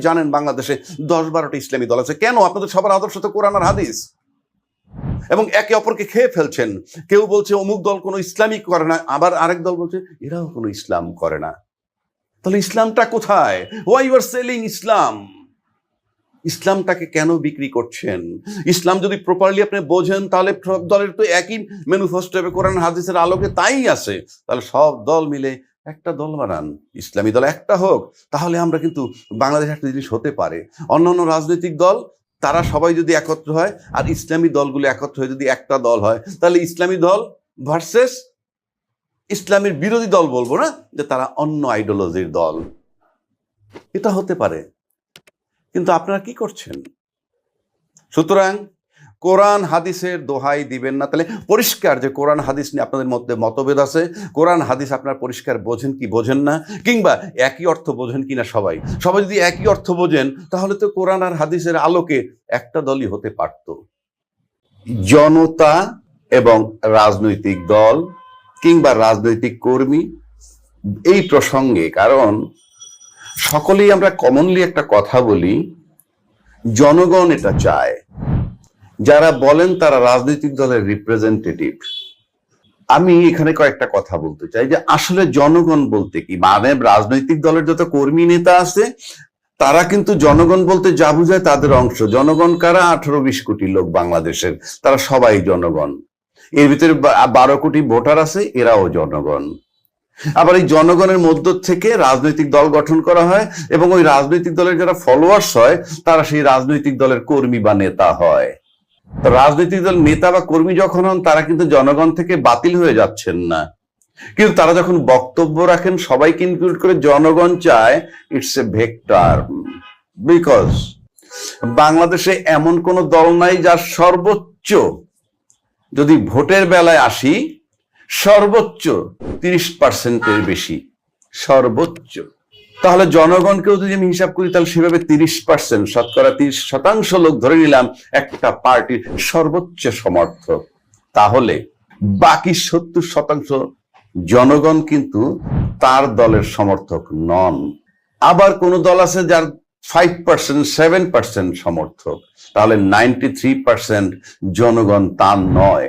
জানেন বাংলাদেশে দশ বারোটা ইসলামী দল আছে। কেন? আপনাদের সবার আদর্শ তো কোরআন আর হাদিস। এবং একে অপরকে খেয়ে ফেলছেন। কেউ বলছে, অমুক দল কোনো ইসলামিক করে না। আবার আরেক দল বলছে, এরাও কোনো ইসলাম করে না। তাহলে ইসলামটা কোথায়? Why you are selling Islam? ইসলামটাকে কেন বিক্রি করছেন? ইসলাম যদি প্রপারলি আপনি বোঝেন, তাহলে সব দলের তো একই ম্যানুফেস্টো হবে। কোরআন হাদিসের আলোকে তাই আছে। তাহলে সব দল মিলে একটা দল বানান, ইসলামী দল একটা হোক, তাহলে আমরা কিন্তু বাংলাদেশ একটা জিনিস হতে পারে। অন্যান্য রাজনৈতিক দল, তারা সবাই যদি একত্র হয়, আর ইসলামী দলগুলো একত্র হয়ে যদি একটা দল হয়, তাহলে ইসলামী দল ভার্সেস ইসলামের বিরোধী দল বলব না, যে তারা অন্য আইডিওলজির দল। এটা হতে পারে। কিন্তু আপনারা কি করছেন? সুতরাং কোরআন হাদিসের দোহাই দিবেন না। তাহলে পরিষ্কার যে কোরআন হাদিস নিয়ে আপনাদের মধ্যে মতভেদ আছে। কোরআন হাদিস আপনার পরিষ্কার বোঝেন কি বোঝেন না? কিংবা একই অর্থ বোঝেন কিনা সবাই? সবাই যদি একই অর্থ বোঝেন, তাহলে তো কোরআন আর হাদিসের আলোকে একটা দলই হতে পারত। জনতা এবং রাজনৈতিক দল কিংবা রাজনৈতিক কর্মী এই প্রসঙ্গে, কারণ সকলেই আমরা কমনলি একটা কথা বলি, জনগণ এটা চায়। যারা বলেন তারা রাজনৈতিক দলের রিপ্রেজেন্টেটিভ আমি এখানে কয়েকটা কথা বলতে চাই যে আসলে জনগণ বলতে কি? মানে রাজনৈতিক দলের যত কর্মী নেতা আছে, তারা কিন্তু জনগণ বলতে যা বুঝায় তাদের অংশ। জনগণ কারা? আঠারো বিশ কোটি লোক বাংলাদেশের। তারা সবাই জনগণ। এর ভিতরে বারো কোটি ভোটার আছে, এরাও জনগণ। আবার এই জনগণের মধ্য থেকে রাজনৈতিক দল গঠন করা হয় এবং ওই রাজনৈতিক দলের যারা ফলোয়ার্স হয়, তারা সেই রাজনৈতিক দলের কর্মী বা নেতা হয়। রাজনৈতিক দল নেতা বা কর্মী যখন হন, তারা কিন্তু জনগণ থেকে বাতিল হয়ে যাচ্ছেন না। কিন্তু তারা যখন বক্তব্য রাখেন, সবাইকে ইনক্লুড করে জনগণ চায় ইটস এ ভেক্টর বিকজ বাংলাদেশে এমন কোন দল নাই যার সর্বোচ্চ, যদি ভোটের বেলায় আসি, সর্বোচ্চ তিরিশ পার্সেন্টের বেশি, সর্বোচ্চ। তাহলে জনগণকেও যদি আমি হিসাব করি, তাহলে সেভাবে তিরিশ পার্সেন্ট শতকরা তিরিশ শতাংশ লোক ধরে নিলাম একটা পার্টির সর্বোচ্চ সমর্থক। তাহলে বাকি সত্তর শতাংশ জনগণ কিন্তু তার দলের সমর্থক নন। আবার কোন দল আছে যার ফাইভ পার্সেন্ট সেভেন পার্সেন্ট সমর্থক, তাহলে নাইনটি থ্রি পার্সেন্ট জনগণ তার নয়।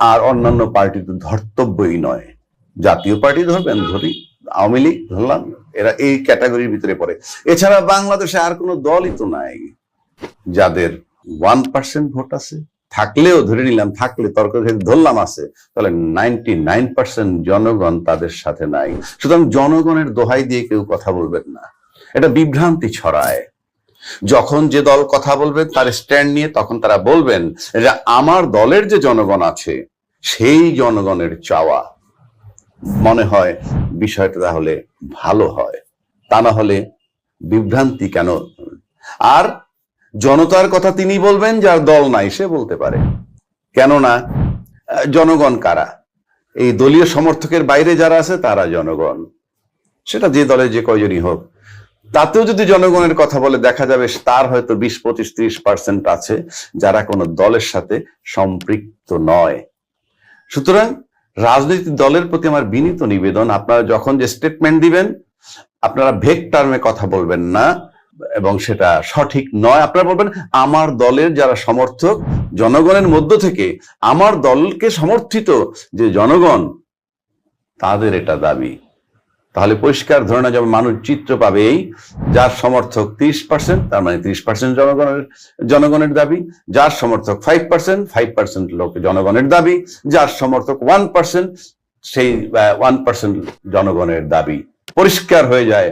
আর অন্যান্য পার্টি তো ধর্তব্যই নয়। জাতীয় পার্টি ধরবেন ধরি আওয়ামী লীগ, ধরলাম, এরা এই ক্যাটাগরির ভিতরে পড়ে। এছাড়া বাংলাদেশে আর কোনো দলই তো নাই যাদের ওয়ান পার্সেন্ট ভোট আছে। থাকলেও ধরে নিলাম, থাকলে তর্ক ধরলাম আছে, তাহলে নাইনটি নাইন পার্সেন্ট জনগণ তাদের সাথে নাই। সুতরাং জনগণের দোহাই দিয়ে কেউ কথা বলবেন না। এটা বিভ্রান্তি ছড়ায়। যখন যে দল কথা বলবে, তার স্ট্যান্ড নিয়ে তখন তারা বলবেন যে, আমার দলের যে জনগণ আছে, সেই জনগণের চাওয়া। মনে হয় বিষয়টা তাহলে ভালো হয়। তা না হলে বিভ্রান্তি কেন? আর জনতার কথা তিনি বলবেন, যার দল নাই, সে বলতে পারে। কেননা, জনগণ কারা? এই দলীয় সমর্থকের বাইরে যারা আছে, তারা জনগণ। সেটা যে দলে যে কয়জনই হোক। তাতেও যদি জনগণের কথা বলে, দেখা যাবে তার হয়তো বিশ, পঁচিশ, ত্রিশ পার্সেন্ট আছে, যারা কোনো দলের সাথে সম্পৃক্ত নয়। সুতরাং রাজনৈতিক দলের প্রতি আমার বিনীত নিবেদন, আপনারা যখন যে স্টেটমেন্ট দিবেন, আপনারা ভেক টার্মে কথা বলবেন না এবং সেটা সঠিক নয়। আপনারা বলবেন, আমার দলের যারা সমর্থক, জনগণের মধ্য থেকে আমার দলকে সমর্থিত যে জনগণ, তাদের এটা দাবি। তাহলে পরিষ্কার ধরে না যেমন মানুষ চিত্র পাবে এই, যার সমর্থক ত্রিশ পার্সেন্ট তার মানে ত্রিশ পার্সেন্ট জনগণের জনগণের দাবি, যার সমর্থক ফাইভ পার্সেন্ট ফাইভ পার্সেন্ট লোক জনগণের দাবি, যার সমর্থক ওয়ান পার্সেন্ট সেই ওয়ান পার্সেন্ট জনগণের দাবি। পরিষ্কার হয়ে যায়,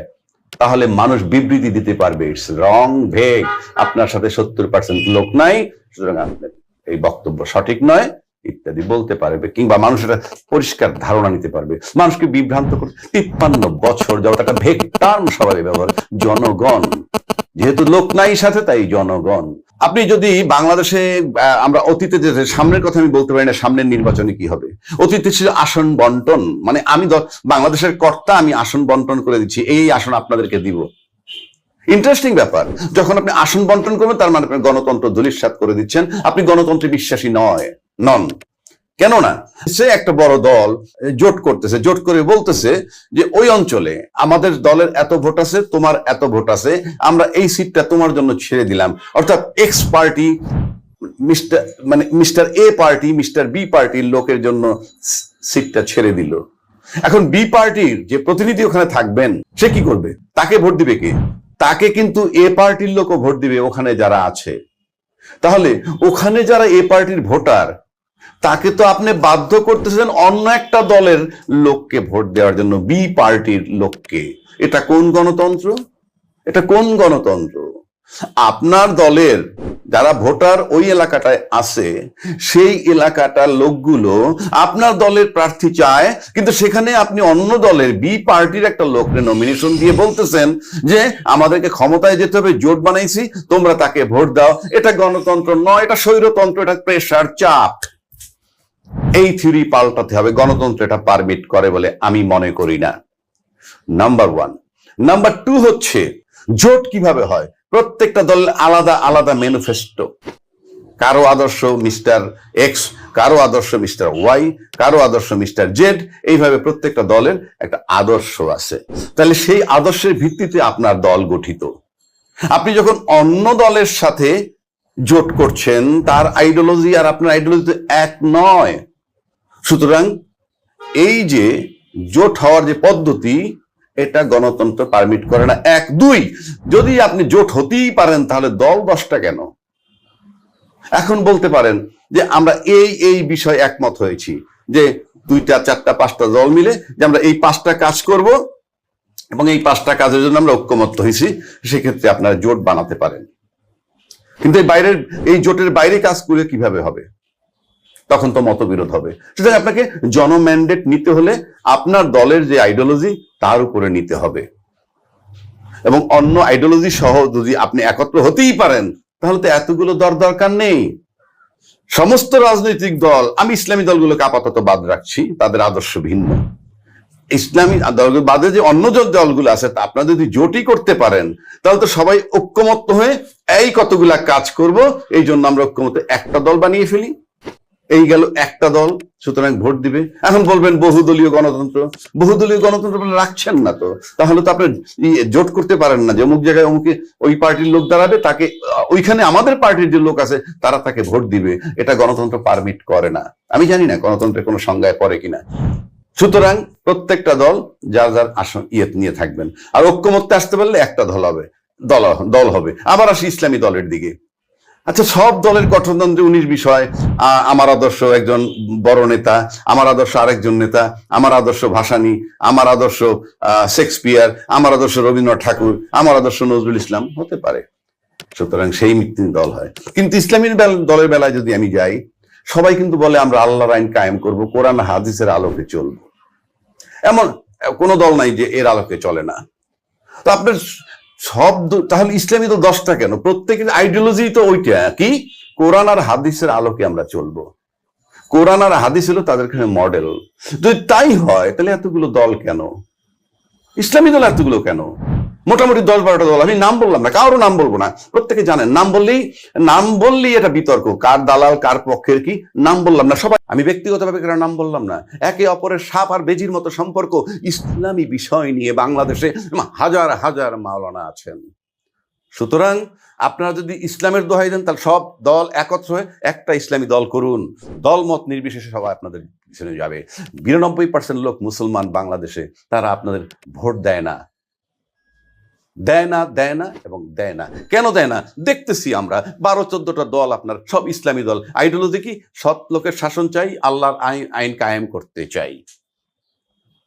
তাহলে মানুষ বিবৃতি দিতে পারবে ইটস রং ভেগ আপনার সাথে সত্তর পার্সেন্ট লোক নাই, সুতরাং এই বক্তব্য সঠিক নয়। ইত্যাদি বলতে পারবে কিংবা মানুষ এটা পরিষ্কার ধারণা নিতে পারবে। মানুষকে বিভ্রান্ত করে তিপ্পান্ন বছর যাওয়া একটা ভেগ টার্ম সবাই ব্যবহার জনগণ, যেহেতু লোক নাই সাথে, তাই জনগণ। আপনি যদি বাংলাদেশে আমরা অতীতে যে সামনের কথা আমি বলতে পারি না, সামনের নির্বাচনে কি হবে? অতীতে ছিল আসন বন্টন। মানে আমি বাংলাদেশের কর্তা, আমি আসন বন্টন করে দিচ্ছি, এই আসন আপনাদেরকে দিব। ইন্টারেস্টিং ব্যাপার। যখন আপনি আসন বন্টন করবেন, তার মানে আপনি গণতন্ত্র দলিশ্বাত করে দিচ্ছেন। আপনি গণতন্ত্রে বিশ্বাসী নয়। নন কেননা সে একটা বড় দল জোট করতেছে, জোট করে বলতেছে যে ওই অঞ্চলে আমাদের দলের এত ভোট আছে, তোমার এত ভোট আছে, আমরা এই সিটটা তোমার জন্য ছেড়ে দিলাম। অর্থাৎ এক্স পার্টি মিস্টার মানে mister A party mister B পার্টির লোকের জন্য সিটটা ছেড়ে দিল। এখন বি পার্টির যে প্রতিনিধি ওখানে থাকবেন, সে কি করবে? তাকে ভোট দিবে কে? তাকে কিন্তু এ পার্টির লোকও ভোট দিবে ওখানে যারা আছে। তাহলে ওখানে যারা এ পার্টির ভোটার তাকে তো আপনি বাধ্য করতেছেন অন্য একটা দলের লোককে ভোট দেওয়ার জন্য বি পার্টির লোককে। এটা কোন গণতন্ত্র? এটা কোন গণতন্ত্র? আপনার দলের যারা ভোটার ওই এলাকাটায় আছে, সেই এলাকাটার লোকগুলো আপনার দলের প্রার্থী চায়, কিন্তু সেখানে আপনি অন্য দলের বি পার্টির একটা লোককে নমিনেশন দিয়ে বলতেছেন যে, আমাদেরকে ক্ষমতায় যেতে হবে, জোট বানাইছি, তোমরা তাকে ভোট দাও। এটা গণতন্ত্র নয়, এটা স্বৈরতন্ত্র, এটা প্রেশার চাপ। এই থিওরি পাল্টাতে হবে, গণতন্ত্র এটা পারমিট করে বলে আমি মনে করি না। নাম্বার ওয়ান নাম্বার টু হচ্ছে, জোট কীভাবে হয়? প্রত্যেকটা দল আলাদা আলাদা ম্যানিফেস্টো কারও আদর্শ মিস্টার এক্স কারও আদর্শ মিস্টার ওয়াই কারও আদর্শ মিস্টার জেড এইভাবে প্রত্যেকটা দলের একটা আদর্শ আছে। তাহলে সেই আদর্শের ভিত্তিতে আপনার দল গঠিত। আপনি যখন অন্য দলের সাথে জোট করছেন, তার আইডিওলজি আর আপনার আইডিওলজি এক নয়। সুতরাং এই যে জোট হওয়ার যে পদ্ধতি, এটা গণতন্ত্র পারমিট করে না। এক, দুই, যদি আপনি জোট হতেই পারেন, তাহলে দল দশটা কেন? এখন বলতে পারেন যে আমরা এই এই বিষয়ে একমত হয়েছি যে দুইটা, চারটা, পাঁচটা দল মিলে যে আমরা এই পাঁচটা কাজ করব এবং এই পাঁচটা কাজের জন্য আমরা ঐক্যমত্য হয়েছি। সেক্ষেত্রে আপনারা জোট বানাতে পারেন। কিন্তু এই বাইরের, এই জোটের বাইরে কাজ করে কীভাবে হবে? তখন তো মতবিরোধ হবে। সুতরাং আপনাকে জনম্যান্ডেট নিতে হলে আপনার দলের যে আইডিওলজি তার উপরে নিতে হবে। এবং অন্য আইডিওলজি সহ যদি আপনি একত্র হতেই পারেন, তাহলে তো এতগুলো দর দরকার নেই। সমস্ত রাজনৈতিক দল, আমি ইসলামী দলগুলোকে আপাতত বাদ রাখছি, তাদের আদর্শ ভিন্ন। ইসলামী দল বাদে যে অন্য যে দলগুলো আছে, তা আপনারা যদি জোটই করতে পারেন, তাহলে তো সবাই ঐক্যমত্য হয়ে এই কতগুলা কাজ করব, এই জন্য আমরা ঐক্যমত্য। একটা দল বানিয়ে ফেলি। এই গেল একটা দল, সুতরাং ভোট দিবে। এখন বলবেন বহুদলীয় গণতন্ত্র। বহুদলীয় গণতন্ত্র বলে রাখছেন না তো। তাহলে তো আপনি ই- জোট করতে পারেন না যে অমুক জায়গায় অমুকে ওই পার্টির লোক দাঁড়াবে, তাকে ওইখানে আমাদের পার্টির যে লোক আছে, তারা তাকে ভোট দিবে। এটা গণতন্ত্র পারমিট করে না। আমি জানি না গণতন্ত্রের কোনো সংজ্ঞায় পড়ে কিনা। সুতরাং প্রত্যেকটা দল যার যার আসন ইয়ে নিয়ে থাকবেন। আর ঐক্যমত্যে আসতে পারলে একটা দল হবে, দল দল হবে। আবার আসি ইসলামী দলের দিকে। আচ্ছা সব দলের গঠনতন্ত্রে উনিশ বিষয়। আমার আদর্শ একজন বড় নেতা, আমার আদর্শ আরেকজন নেতা, আমার আদর্শ ভাসানী, আমার আদর্শ শেক্সপিয়ার, আমার আদর্শ রবীন্দ্রনাথ ঠাকুর, আমার আদর্শ নজরুল ইসলাম, হতে পারে। সুতরাং সেই মৃত্যু দল হয়। কিন্তু ইসলামী দলের বেলায় যদি আমি যাই, সবাই কিন্তু বলে আমরা আল্লাহর আইন কায়েম করব, কোরআন, হাদিসের আলোকে চলবো। এমন কোনো দল নাই যে এর আলোকে চলে না। তো আপনার সব তাহলে ইসলামী তো দশটা কেন? প্রত্যেকের আইডিওলজি তো ওইটা, কি? কোরআন আর হাদিসের আলোকে আমরা চলবো। কোরআন আর হাদিস হলো তাদের মডেল যদি তাই হয়, তাহলে এতগুলো দল কেন? ইসলামী দল এতগুলো কেন? মোটামুটি দশ বারোটা দল। আমি নাম বললাম না, কারও নাম বলব না। প্রত্যেকে জানেন, নাম বললেই নাম বললেই এটা বিতর্ক। কার দালাল, কার পক্ষের কি, নাম বললাম না। সবাই, আমি ব্যক্তিগতভাবে কারও নাম বললাম না? একে অপরের সাপ আর বেজির মতো সম্পর্ক, ইসলামী বিষয় নিয়ে বাংলাদেশে হাজার হাজার মাওলানা আছেন। সুতরাং আপনারা যদি ইসলামের দোহাই দেন, তাহলে সব দল একত্র হয়ে একটা ইসলামী দল করুন। দল মত নির্বিশেষে সবাই আপনাদের পিছনে যাবে। বিরানব্বই পার্সেন্ট লোক মুসলমান বাংলাদেশে, তারা আপনাদের ভোট দেয় না। দেয় না দেয় না এবং দেয় না কেন দেয় না দেখতেছি আমরা, বারো, চোদ্দটা দল আপনার, সব ইসলামী দল। আইডিওলজি কি? সৎ লোকের শাসন চাই, আল্লাহর আইন আইন কায়েম করতে চাই।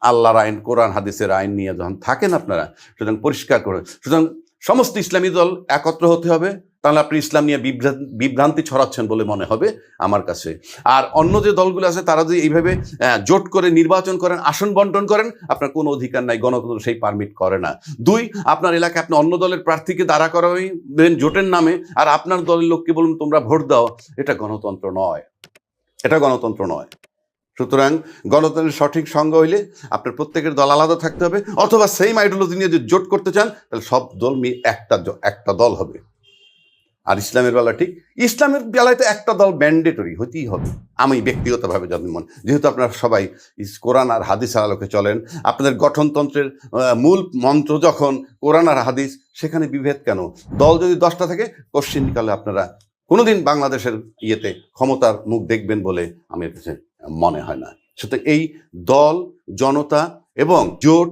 আল্লাহর আইন, কোরআন, হাদিসের আইন নিয়ে যখন থাকেন আপনারা, সুতরাং পরিষ্কার করে, সুতরাং সমস্ত ইসলামী দল একত্র হতে হবে। তাহলে আপনি ইসলাম নিয়ে বিভ্রান্তি ছড়াচ্ছেন বলে মনে হবে আমার কাছে। আর অন্য যে দলগুলো আছে, তারা যদি এইভাবে জোট করে নির্বাচন করেন, আসন বন্টন করেন, আপনার কোনো অধিকার নাই, গণতন্ত্র সেই পারমিট করে না। দুই, আপনার এলাকায় আপনি অন্য দলের প্রার্থীকে দাঁড়া করাবেন জোটের নামে, আর আপনার দলের লোককে বলুন, তোমরা ভোট দাও। এটা গণতন্ত্র নয়। এটা গণতন্ত্র নয়। সুতরাং গণতন্ত্রের সঠিক সংজ্ঞা হইলে আপনার প্রত্যেকের দল আলাদা থাকতে হবে, অথবা সেম আইডিওলজি নিয়ে যদি জোট করতে চান, তাহলে সব দল একটা একটা দল হবে। আর ইসলামের বেলা ঠিক, ইসলামের বেলায় তো একটা দল ম্যান্ডেটরি হতেই হবে। আমি ব্যক্তিগতভাবে যদি মনে, যেহেতু আপনারা সবাই কোরআন আর হাদিস আলোকে চলেন, আপনাদের গঠনতন্ত্রের মূল মন্ত্র যখন কোরআন আর হাদিস, সেখানে বিভেদ কেন? দল যদি দশটা থাকে পশ্চিমকালে আপনারা কোনোদিন বাংলাদেশের ইয়েতে ক্ষমতার মুখ দেখবেন বলে কাছে মনে হয় না। সুতরাং এই দল, জনতা এবং জোট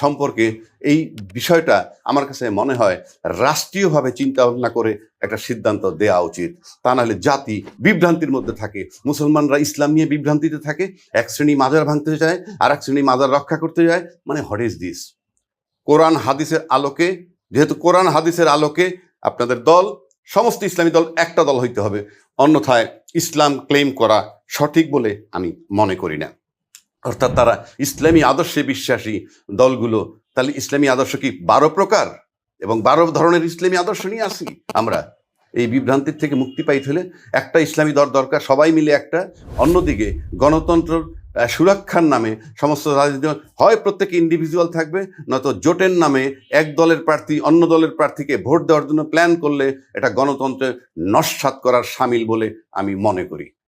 সম্পর্কে এই বিষয়টা আমার কাছে মনে হয় রাষ্ট্রীয়ভাবে চিন্তা ভাবনা করে একটা সিদ্ধান্ত দেওয়া উচিত। তা নাহলে জাতি বিভ্রান্তির মধ্যে থাকে, মুসলমানরা ইসলাম নিয়ে বিভ্রান্তিতে থাকে, এক শ্রেণি মাজার ভাঙতে যায় আর এক শ্রেণি মাজার রক্ষা করতে যায়। মানে হোয়াট ইজ দিস কোরআন হাদিসের আলোকে, যেহেতু কোরআন হাদিসের আলোকে আপনাদের দল, সমস্ত ইসলামী দল একটা দল হইতে হবে। অন্যথায় ইসলাম ক্লেম করা সঠিক বলে আমি মনে করি না। অর্থাৎ তারা ইসলামী আদর্শে বিশ্বাসী দলগুলো, তাহলে ইসলামী আদর্শ কি বারো প্রকার? এবং বারো ধরনের ইসলামী আদর্শ নিয়ে আসি আমরা? এই বিভ্রান্তির থেকে মুক্তি পাইতে হলে একটা ইসলামী দল দরকার, সবাই মিলে একটা। অন্যদিকে গণতন্ত্র সুরক্ষার নামে সমস্ত রাজনীতি হয়, প্রত্যেকে ইন্ডিভিজুয়াল থাকবে, নয়তো জোটের নামে এক দলের প্রার্থী অন্য দলের প্রার্থীকে ভোট দেওয়ার জন্য প্ল্যান করলে এটা গণতন্ত্রের নস্বাত করার সামিল বলে আমি মনে করি।